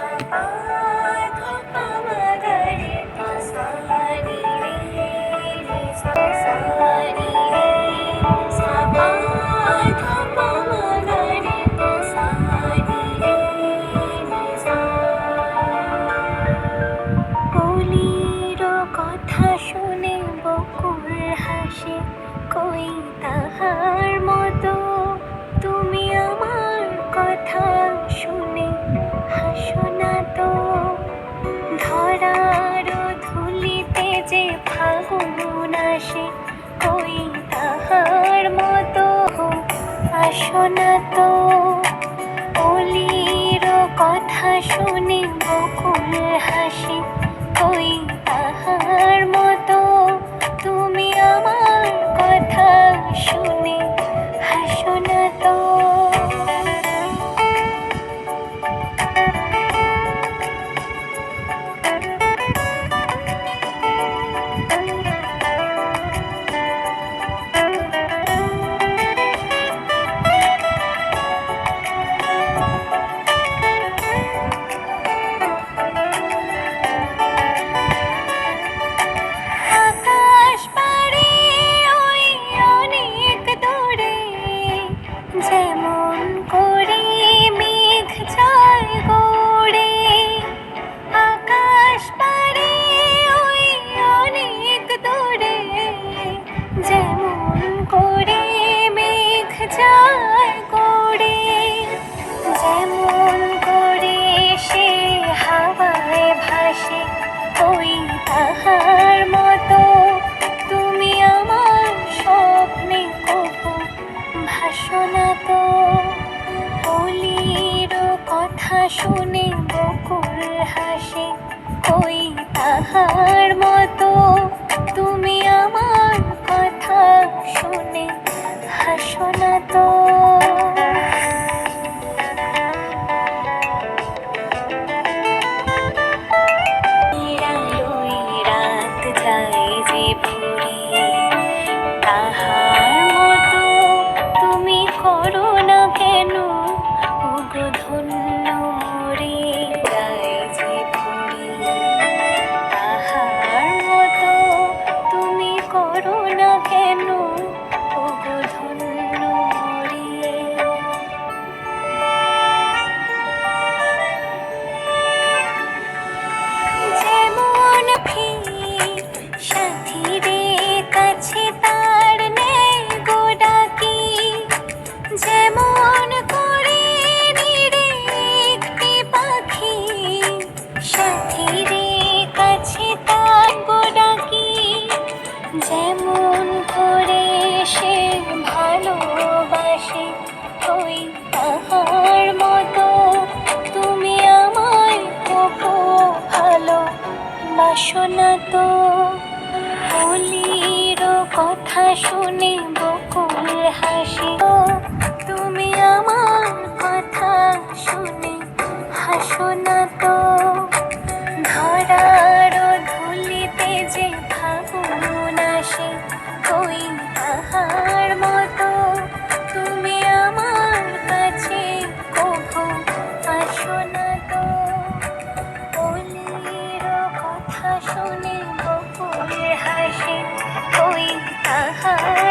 Oh. ভালোবাসি ওই তাহার মতো আসো না তো। অলির কথা শুনে বকু ওই তাহার মতো। তুমি আমার কথা শুনে হাসো না তো। যেমন করে একটি পাখি সাথীরে কাছে তাক ডাকি। যেমন করে সে ভালোবাসে, ওই তাহার মতো। তুমি আমায় কোকো ভালো বাসনা তো। কথা শুনে বকুল হাসি। 啊